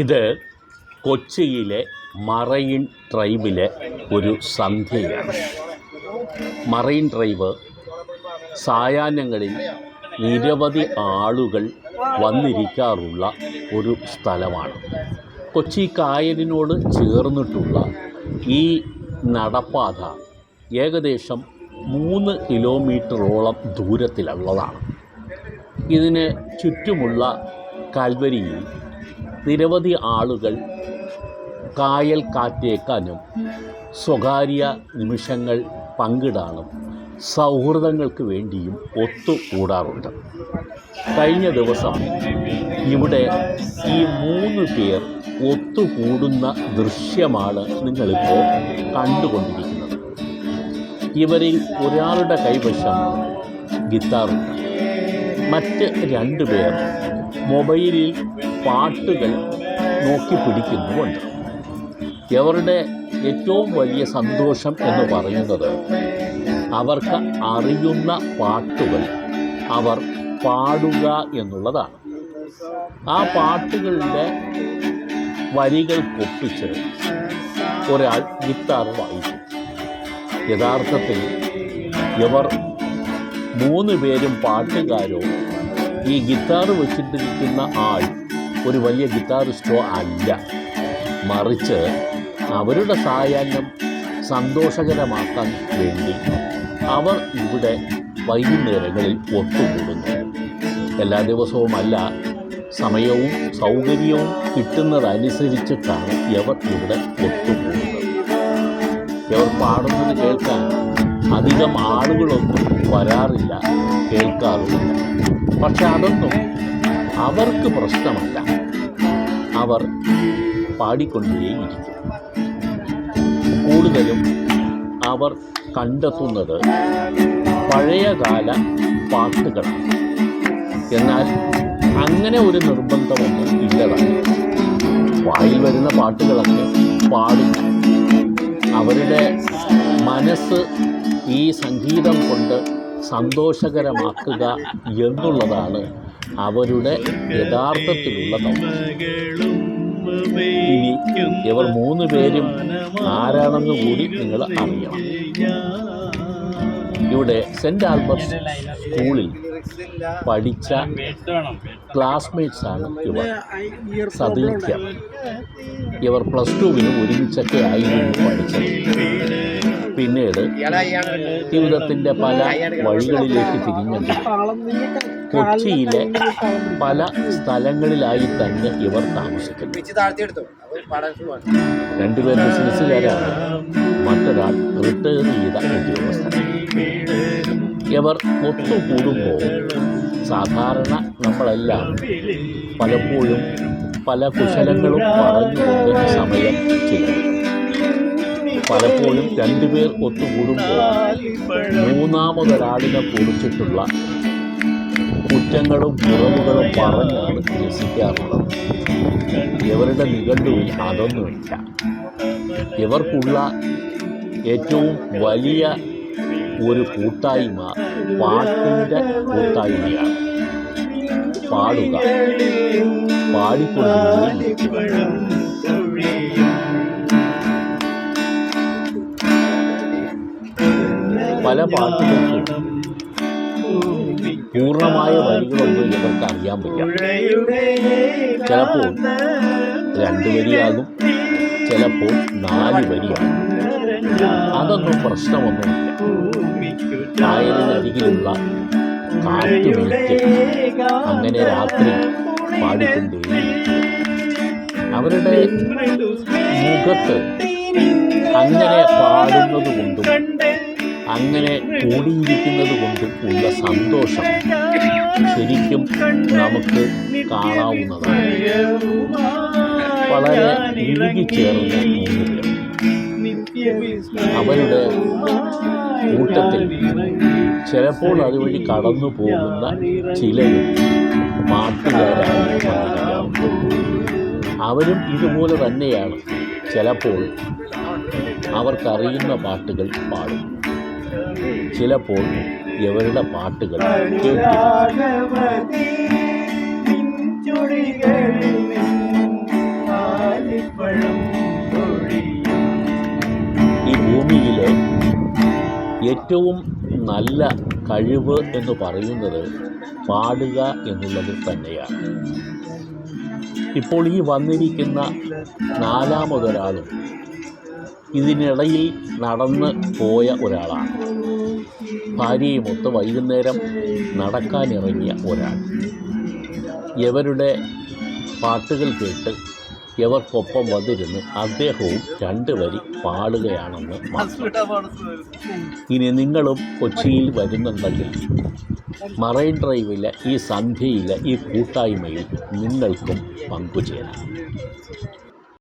ഇത് കൊച്ചിയിലെ മറൈൻ ട്രൈബിലെ ഒരു സന്ധ്യയാണ്. മറൈൻ ഡ്രൈവ് സായാഹ്നങ്ങളിൽ നിരവധി ആളുകൾ വന്നിരിക്കാറുള്ള ഒരു സ്ഥലമാണ്. കൊച്ചി കായലിനോട് ചേർന്നിട്ടുള്ള ഈ നടപ്പാത ഏകദേശം മൂന്ന് കിലോമീറ്ററോളം ദൂരത്തിലുള്ളതാണ്. ഇതിന് ചുറ്റുമുള്ള കാൽവരിയിൽ നിരവധി ആളുകൾ കായൽ കാറ്റേക്കാനും സ്വകാര്യ നിമിഷങ്ങൾ പങ്കിടാനും സൗഹൃദങ്ങൾക്ക് വേണ്ടിയും ഒത്തുകൂടാറുണ്ട് കഴിഞ്ഞ ദിവസം ഇവിടെ ഈ മൂന്ന് പേർ ഒത്തുകൂടുന്ന ദൃശ്യമാണ് നിങ്ങളിപ്പോൾ കണ്ടുകൊണ്ടിരിക്കുന്നത്. ഇവരിൽ ഒരാളുടെ കൈവശം ഗിത്താറുണ്ട്. മറ്റ് രണ്ട് പേർ മൊബൈലിൽ പാട്ടുകൾ നോക്കി പിടിക്കുന്നുമുണ്ട്. അവരുടെ ഏറ്റവും വലിയ സന്തോഷം എന്ന് പറയുന്നത് അവർക്ക് അറിയുന്ന പാട്ടുകൾ അവർ പാടുക എന്നുള്ളതാണ്. ആ പാട്ടുകളുടെ വരികൾ പൊട്ടിച്ച് ഒരാൾ ഗിത്താർ വായിക്കും. യഥാർത്ഥത്തിൽ ഇവർ മൂന്ന് പേരും പാട്ടുകാരോ ഈ ഗിത്താർ വെച്ചിട്ടിരിക്കുന്ന ആൾ ഒരു വലിയ ഗിത്താറിസ്റ്റോ അല്ല. മറിച്ച് അവരുടെ സായാഹ്നം സന്തോഷകരമാക്കാൻ വേണ്ടി അവർ ഇവിടെ വൈകുന്നേരങ്ങളിൽ ഒത്തുകൂടുന്നു. എല്ലാ ദിവസവുമല്ല സമയവും സൗകര്യവും കിട്ടുന്നതനുസരിച്ചിട്ടാണ് ഇവർ ഇവിടെ ഒത്തുകൂടുന്നത്. ഇവർ പാടുന്നത് കേൾക്കാൻ അധികം ആളുകളൊന്നും വരാറില്ല കേൾക്കാറുമില്ല. പക്ഷെ അതൊന്നും അവർക്ക് പ്രശ്നമല്ല. അവർ പാടിക്കൊണ്ടേയിരിക്കും. കൂടുതലും അവർ കണ്ടെത്തുന്നത് പഴയകാല പാട്ടുകളാണ്. എന്നാൽ അങ്ങനെ ഒരു നിർബന്ധമൊന്നും ഇല്ലതാണ് വായിൽ വരുന്ന പാട്ടുകളൊക്കെ പാടും. അവരുടെ മനസ്സ് ഈ സംഗീതം കൊണ്ട് സന്തോഷകരമാക്കുക എന്നുള്ളതാണ് അവരുടെ യഥാർത്ഥത്തിലുള്ള ഇനി ഇവർ മൂന്ന് പേരും ആരാണെന്ന് കൂടി നിങ്ങൾ അറിയണം. ഇവിടെ സെന്റ് ആൽബർട്ട് സ്കൂളിൽ പഠിച്ച ക്ലാസ്മേറ്റ്സ് ആണ് ഇവർ. സതീർത്ഥ്യം. ഇവർ പ്ലസ് ടുവിന് ഒരുമിച്ചൊക്കെ ആയിരുന്നു പഠിച്ചത്. പിന്നീട് ജീവിതത്തിന്റെ പല വഴികളിലേക്ക് തിരിഞ്ഞത്. കൊച്ചിയിലെ പല സ്ഥലങ്ങളിലായി തന്നെ ഇവർ താമസിക്കുന്നു. രണ്ടുപേർ ബിസിനസ്സുകാരാണ്. മറ്റൊരാൾ റിട്ടയർ ചെയ്ത ഉദ്യോഗസ്ഥൻ ഇവർ ഒത്തുകൂടുമ്പോൾ സാധാരണ നമ്മളെല്ലാം പലപ്പോഴും പല കുശലങ്ങളും പറഞ്ഞുകൊണ്ട് സമയം ചിലവിടും പലപ്പോഴും രണ്ടുപേർ ഒത്തുകൂടുമ്പോൾ മൂന്നാമതൊരാളിനെ കുറിച്ചിട്ടുള്ള കുറ്റങ്ങളും കുറവുകളും പറഞ്ഞാണ് ചികിത്സിക്കാറുള്ളത് ഇവരുടെ നിഘണ്ടുവിൽ അതൊന്നുമില്ല ഇവർക്കുള്ള ഏറ്റവും വലിയ ഒരു കൂട്ടായ്മ പാട്ടിന്റെ കൂട്ടായ്മയാണ്. പാടുക. പാടിക്കൊണ്ടിരിക്കും പല പാട്ടുകൾക്കും പൂർണമായ വരികളൊന്നും ഇവർക്ക് അറിയാൻ പറ്റില്ല. ചിലപ്പോൾ രണ്ട് വരിയാകും ചിലപ്പോൾ നാല് വരിയാകും. അതൊന്നും പ്രശ്നമൊന്നുമില്ല കായലിനരികിലുള്ള കാറ്റുമേറ്റ് അങ്ങനെ രാത്രി പാടിക്കൊണ്ടേ അവരുടെ മുഖത്ത് അങ്ങനെ പാടുന്നത് കൊണ്ടും അങ്ങനെ കൂടിയിരിക്കുന്നത് കൊണ്ട് ഉള്ള സന്തോഷം ശരിക്കും നമുക്ക് കാണാവുന്നതാണ്. വളരെ ഇഴുകിച്ചേർന്ന അവരുടെ കൂട്ടത്തിൽ ചിലപ്പോൾ അതുവഴി കടന്നു പോകുന്ന ചിലരും പാട്ടുകാരായി അവരും ഇതുപോലെ തന്നെയാണ്. ചിലപ്പോൾ അവർക്കറിയുന്ന പാട്ടുകൾ പാടും. ചിലപ്പോൾ ഇവരുടെ പാട്ടുകൾ ഈ ഭൂമിയിലെ ഏറ്റവും നല്ല കഴിവ് എന്ന് പറയുന്നത് പാടുക എന്നുള്ളത് തന്നെയാണ്. ഇപ്പോൾ ഈ വന്നിരിക്കുന്ന നാലാമതൊരാളും ഇതിനിടയിൽ നടന്ന് പോയ ഒരാളാണ്. ഭാര്യയുമൊത്ത് വൈകുന്നേരം നടക്കാനിറങ്ങിയ ഒരാൾ. എവരുടെ പാട്ടുകൾ കേട്ട് എവർക്കൊപ്പം വന്നിരുന്ന് അദ്ദേഹവും രണ്ട് വരി പാടുകയാണെന്ന് ഇനി നിങ്ങളും കൊച്ചിയിൽ വരുന്നുണ്ടെങ്കിൽ മറൈൻ ഡ്രൈവിലെ ഈ സന്ധ്യയിലെ ഈ കൂട്ടായ്മയിൽ നിങ്ങൾക്കും പങ്കുചേരാം.